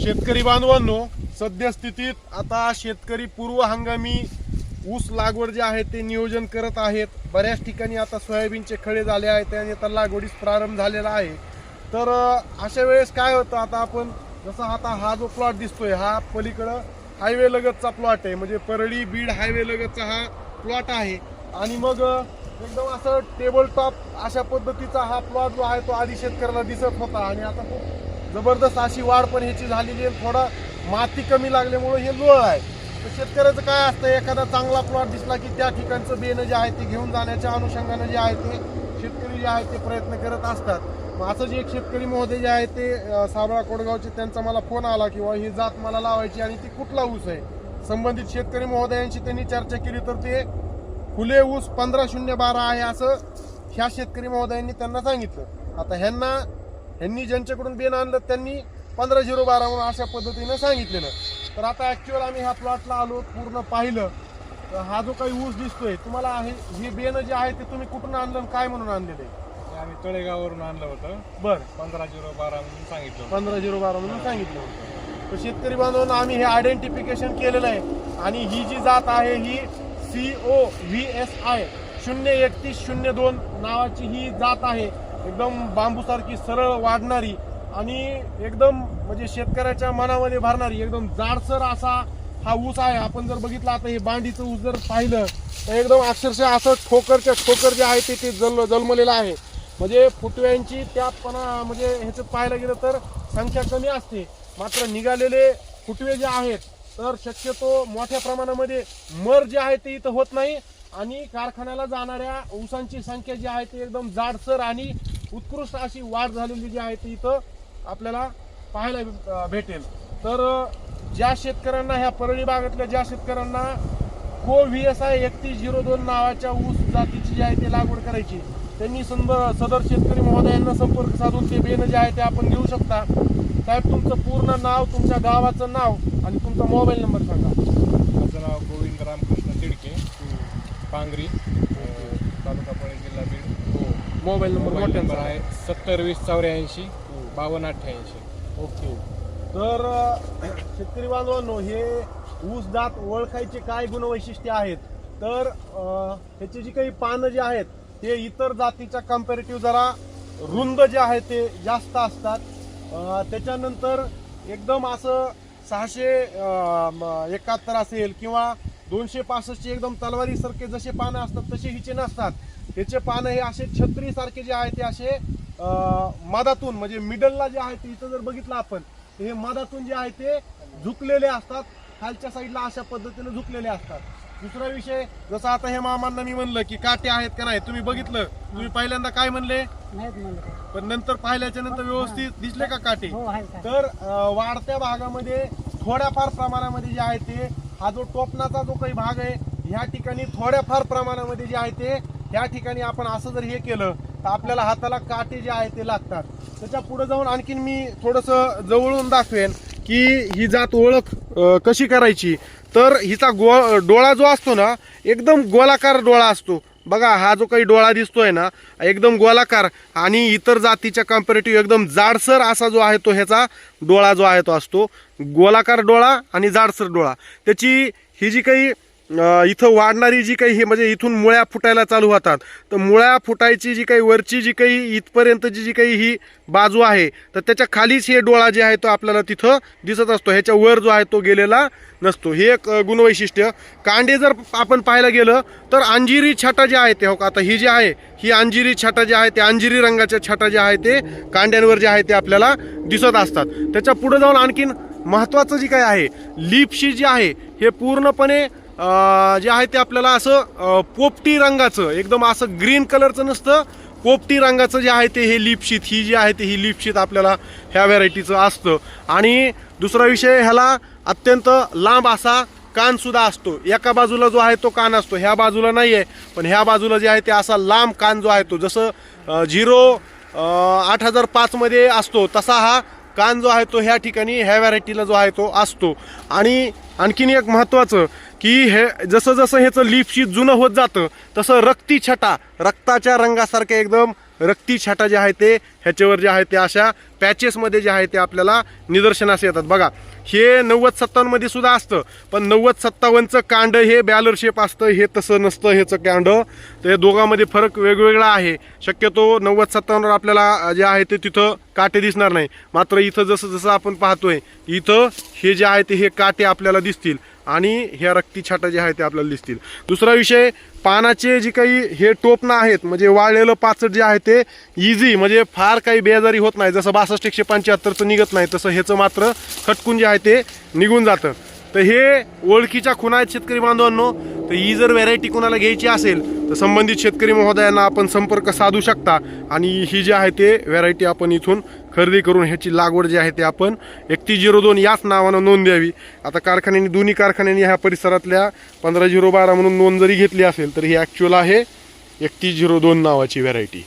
शेतकरी बांधवांनो सद्यस्थितीत आता शेतकरी पूर्व हंगामी ऊस लागवड जे आहे ते नियोजन करत आहेत. बऱ्याच ठिकाणी आता सोयाबीनचे खळे झाले आहेत आणि आता लागवडीस प्रारंभ झालेला आहे. तर अशा वेळेस काय होतं आता आपण जसं आता हा जो प्लॉट दिसतोय हा पलीकडं हायवे लगतचा प्लॉट आहे. म्हणजे परळी बीड हायवे लगतचा हा प्लॉट आहे. आणि मग एकदम असं टेबल टॉप अशा पद्धतीचा हा प्लॉट जो आहे तो आधी शेतकऱ्याला दिसत होता. आणि आता खूप जबरदस्त अशी वाढ पण ह्याची झालेली आहे. थोडा माती कमी लागल्यामुळं हे लोळ आहे. तर शेतकऱ्याचं काय असतं एखादा चांगला प्लॉट दिसला की त्या ठिकाणचं बेनं जे आहे ते घेऊन जाण्याच्या अनुषंगानं जे आहे ते शेतकरी जे आहे ते प्रयत्न करत असतात. मग असं जे एक शेतकरी महोदय जे आहे ते साबळा कोडगावचे त्यांचा मला फोन आला किंवा ही जात मला लावायची आणि ती कुठला ऊस आहे? संबंधित शेतकरी महोदयांशी त्यांनी चर्चा केली तर ते फुले ऊस पंधरा शून्य बारा आहे असं ह्या शेतकरी महोदयांनी त्यांना सांगितलं. आता ह्यांना ह्यांनी ज्यांच्याकडून बेन आणलं त्यांनी पंधरा झिरो बारा म्हणून अशा पद्धतीनं सांगितलेलं. तर आता ऍक्च्युअल आम्ही ह्या प्लॉटला आलो पूर्ण पाहिलं. तर हा जो काही ऊस दिसतोय तुम्हाला आहे हे बेन जे आहे ते तुम्ही कुठून आणलं आणि काय म्हणून आणलेलं आहे? ते आम्ही तळेगाववरून आणलं होतं. बरं. पंधरा झिरो बारा म्हणून सांगितलं होतं. पंधरा झिरो बारा म्हणून सांगितलं होतं. तर शेतकरी बांधवांना आम्ही हे आयडेंटिफिकेशन केलेलं आहे. आणि ही जी जात आहे ही C O V S I शून्य एकतीस शून्य दोन नावाची ही जात आहे. एकदम बांबूसारखी सरळ वाढणारी आणि एकदम म्हणजे शेतकऱ्याच्या मनामध्ये भरणारी एकदम जाडसर असा हा ऊस आहे. आपण जर बघितलं आता हे बांडीचं ऊस जर पाहिलं तर एकदम अक्षरशः असं ठोकरच्या ठोकर जे आहे ते ते जल जन्मलेलं आहे. म्हणजे फुटव्यांची त्यापणा म्हणजे ह्याचं पाहायला गेलं तर संख्या कमी असते. मात्र निघालेले फुटवे जे आहेत तर शक्यतो मोठ्या प्रमाणामध्ये मर जे आहे ते इथं होत नाही. आणि कारखान्याला जाणाऱ्या ऊसांची संख्या जी आहे ती एकदम जाडसर आणि उत्कृष्ट अशी वाढ झालेली जी आहे ती इथं आपल्याला पाहायला भेटेल. तर ज्या शेतकऱ्यांना ह्या परळी भागातल्या ज्या शेतकऱ्यांना को व्ही एस आय एकतीस झिरो दोन नावाच्या ऊस जातीची जी आहे ते लागवड करायची त्यांनी संद सदर शेतकरी महोदयांना संपर्क साधून ते बेन जे आहे ते आपण घेऊ शकता. साहेब तुमचं पूर्ण नाव तुमच्या गावाचं नाव आणि तुमचा मोबाईल नंबर सांगा. माझं नाव गोविंद रामकृष्ण तिडके पांगरी मोबाईल नंबर मोठ्यांचा आहे. सत्तर वीस चौऱ्याऐंशी बावन्न अठ्ठ्याऐंशी. ओके. तर शेतकरी बांधवांनो हे ऊस दात ओळखायचे काय गुणवैशिष्ट्ये आहेत? तर त्याची ह्याची जी काही पानं जी आहेत ते इतर जातीच्या कम्पॅरेटिव्ह जरा रुंद जे आहे ते जास्त असतात. त्याच्यानंतर एकदम असं सहाशे एकाहत्तर असेल किंवा दोनशे पासष्टचे एकदम तलवारीसारखे जसे पानं असतात तसे हिचे नसतात. ह्याचे पानं हे असे छत्रीसारखे जे आहे ते असे मधातून म्हणजे मिडलला जे आहे ते इथं जर बघितलं आपण हे मधातून जे आहे ते झुकलेले असतात. खालच्या साईडला अशा पद्धतीने झुकलेले असतात. दुसरा विषय जसं आता हे मामांना मी म्हणलं की काटे आहेत का नाही तुम्ही बघितलं. तुम्ही पहिल्यांदा काय म्हणले. पण नंतर पाहिल्याच्या नंतर व्यवस्थित दिसले का काटे? हो तर वाढत्या भागामध्ये थोड्याफार प्रमाणामध्ये जे आहे ते हा जो टोपणाचा जो काही भाग आहे ह्या ठिकाणी थोड्याफार प्रमाणामध्ये जे आहे ते ह्या ठिकाणी आपण असं जर हे केलं तर आपल्याला हाताला काटे जे आहे ते लागतात. त्याच्या पुढे जाऊन आणखीन मी थोडस जवळून दाखवेन की ही जात ओळख कशी करायची. तर हिचा गो डोळा जो असतो ना एकदम गोलाकार डोळा असतो. बघा हा जो काही डोळा दिसतोय ना एकदम गोलाकार आणि इतर जातीच्या कम्पॅरेटिव्ह एकदम जाडसर असा जो आहे तो ह्याचा डोळा जो आहे तो असतो. गोलाकार डोळा आणि जाडसर डोळा. त्याची ही जी काही इथं वाढणारी जी काही हे म्हणजे इथून मुळ्या फुटायला चालू होतात. तर मुळ्या फुटायची जी काही वरची जी काही इथपर्यंतची जी काही ही बाजू आहे तर त्याच्या खालीच हे डोळा जे आहे तो आपल्याला तिथं दिसत असतो. ह्याच्या वर जो आहे तो गेलेला नसतो. हे एक गुणवैशिष्ट्य. कांडे जर आपण पाहायला गेलं तर अंजिरी छटा जे आहे ते हो का आता ही जी आहे ही अंजिरी छटा जे आहे ते अंजिरी रंगाच्या छटा जे आहे ते कांड्यांवर जे आहे ते आपल्याला दिसत असतात. त्याच्या पुढे जाऊन आणखीन महत्वाचं जे काय आहे लिपशी जी आहे हे पूर्णपणे जे आहे ते आपल्याला असं पोपटी रंगाचं एकदम असं ग्रीन कलरचं नसतं पोपटी रंगाचं जे आहे ते हे लिपशीत ही जी आहे ते ही लिपशीत आपल्याला ह्या व्हरायटीचं असतं. आणि दुसरा विषय ह्याला अत्यंत लांब असा कानसुद्धा असतो. एका बाजूला जो आहे तो कान असतो ह्या बाजूला नाही आहे पण ह्या बाजूला जे आहे ते असा लांब कान जो आहे तो जसं झिरो आठ हजार पाचमध्ये असतो तसा हा कान जो आहे तो ह्या ठिकाणी ह्या व्हरायटीला जो आहे तो असतो. आणि आणखीन एक महत्त्वाचं की हे जसं जसं ह्याचं लिपशी जुनं होत जातं तसं रक्ती छटा रक्ताच्या रंगासारखे एकदम रक्ती छाटा जे आहे ते ह्याच्यावर जे आहे ते अशा पॅचेसमध्ये जे आहे ते आपल्याला निदर्शनास येतात. बघा हे नव्वद सत्तावन्नमध्ये सुद्धा असतं पण नव्वद सत्तावन्नचं कांड हे बॅलर शेप असतं हे तसं नसतं ह्याचं कांड. तर या दोघांमध्ये फरक वेगवेगळा आहे. शक्यतो नव्वद सत्तावन्नवर आपल्याला जे आहे ते तिथं काटे दिसणार नाही. मात्र इथं जसं जसं आपण पाहतोय इथं हे जे आहे ते हे काटे आपल्याला दिसतील. आणि ह्या रक्ती छाटा जे आहे ते आपल्याला दिसतील. दुसरा विषय पानाचे जे काही हे टोपणं आहेत म्हणजे वाळलेलं पाचट जे आहे ते इझी म्हणजे फार काही बेजारी होत नाही. जसं बासष्ट एकशे पंच्याहत्तरचं निघत नाही तसं ह्याचं मात्र खटकून जे आहे ते निघून जातं. तर हे ओळखीच्या खुणा आहेत शेतकरी बांधवांनो तर ही जर व्हरायटी कोणाला घ्यायची असेल तर संबंधित शेतकरी महोदयांना आपण संपर्क साधू शकता. आणि ही जी आहे ते व्हरायटी आपण इथून खरेदी करून ह्याची लागवड जी आहे ते आपण एकतीस झिरो दोन याच नावानं नोंद द्यावी. आता कारखान्यांनी दोन्ही कारखान्यांनी ह्या परिसरातल्या पंधरा झिरो बारा म्हणून नोंद जरी घेतली असेल तर ही ॲक्च्युअल आहे. एकतीस झिरो दोन नावाची व्हरायटी